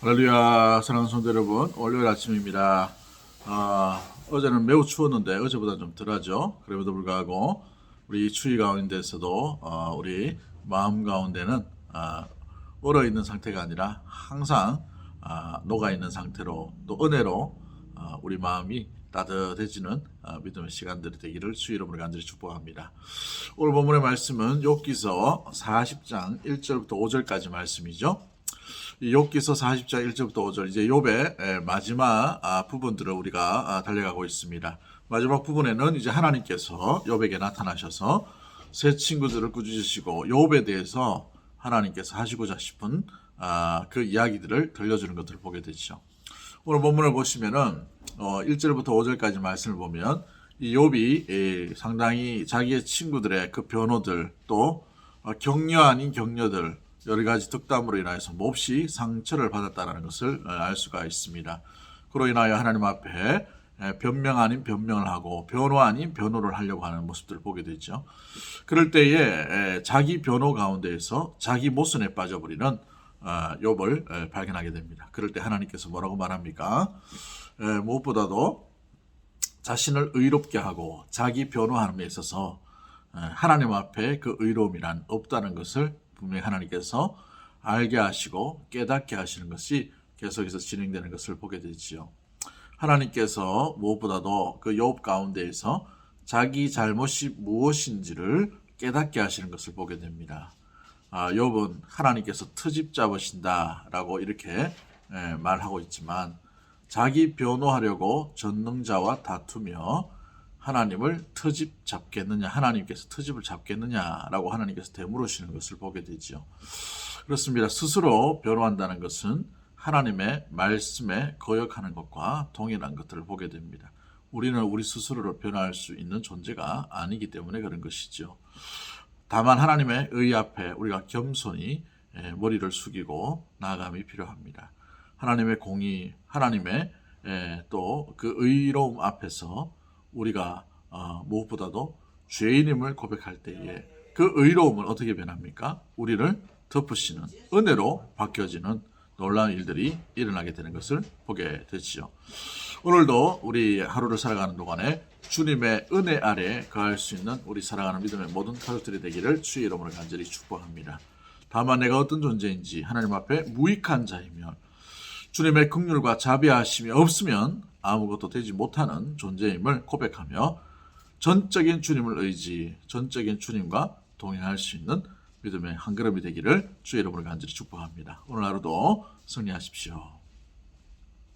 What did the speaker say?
할렐루야 사랑하는 성도 여러분 월요일 아침입니다 아, 어제는 매우 추웠는데 어제보다 좀 덜하죠 그럼에도 불구하고 우리 추위 가운데서도 어, 우리 마음 가운데는 아, 얼어있는 상태가 아니라 항상 아, 녹아있는 상태로 또 은혜로 아, 우리 마음이 따뜻해지는 아, 믿음의 시간들이 되기를 주 이름으로 간절히 축복합니다. 오늘 본문의 말씀은 욥기서 40장 1절부터 5절까지 말씀이죠. 이 욥기서 40장 1절부터 5절 이제 욥의 에, 마지막 아, 부분들을 우리가 아, 달려가고 있습니다. 마지막 부분에는 이제 하나님께서 욥에게 나타나셔서 새 친구들을 꾸짖으시고 욥에 대해서 하나님께서 하시고자 싶은 아, 그 이야기들을 들려주는 것들을 보게 되죠. 오늘 본문을 보시면은 어, 1절부터 5절까지 말씀을 보면 이 욥이 에, 상당히 자기의 친구들의 그 변호들 또 어, 격려 아닌 격려들 여러 가지 덕담으로 인하여서 몹시 상처를 받았다는 것을 어, 알 수가 있습니다. 그로 인하여 하나님 앞에 에, 변명 아닌 변명을 하고 변호 아닌 변호를 하려고 하는 모습들을 보게 되죠. 그럴 때에 에, 자기 변호 가운데에서 자기 모순에 빠져버리는 어, 욥을 에, 발견하게 됩니다. 그럴 때 하나님께서 뭐라고 말합니까? 에, 무엇보다도 자신을 의롭게 하고 자기 변호함에 있어서 에, 하나님 앞에 그 의로움이란 없다는 것을 분명히 하나님께서 알게 하시고 깨닫게 하시는 것이 계속해서 진행되는 것을 보게 되지요. 하나님께서 무엇보다도 그욥 가운데에서 자기 잘못이 무엇인지를 깨닫게 하시는 것을 보게 됩니다. 아, 욥은 하나님께서 트집 잡으신다라고 이렇게 에, 말하고 있지만 자기 변호하려고 전능자와 다투며 하나님을 트집 잡겠느냐, 하나님께서 트집을 잡겠느냐라고 하나님께서 되물으시는 것을 보게 되지요. 그렇습니다. 스스로 변호한다는 것은 하나님의 말씀에 거역하는 것과 동일한 것들을 보게 됩니다. 우리는 우리 스스로를 변화할 수 있는 존재가 아니기 때문에 그런 것이죠. 다만 하나님의 의 앞에 우리가 겸손히 예, 머리를 숙이고 나아감이 필요합니다. 하나님의 공의, 하나님의 또 그 의로움 앞에서 우리가 어, 무엇보다도 죄인임을 고백할 때에 그 의로움을 어떻게 변합니까? 우리를 덮으시는 은혜로 바뀌어지는 놀라운 일들이 일어나게 되는 것을 보게 되지요. 오늘도 우리 하루를 살아가는 동안에 주님의 은혜 아래 거할 수 있는 우리 살아가는 믿음의 모든 가족들이 되기를 주의 이름으로 간절히 축복합니다. 다만 내가 어떤 존재인지 하나님 앞에 무익한 자이며 주님의 긍휼과 자비하심이 없으면 아무것도 되지 못하는 존재임을 고백하며 전적인 주님을 의지, 전적인 주님과 동행할 수 있는 믿음의 한 걸음이 되기를 주의 이름으로 간절히 축복합니다. 오늘 하루도 승리하십시오.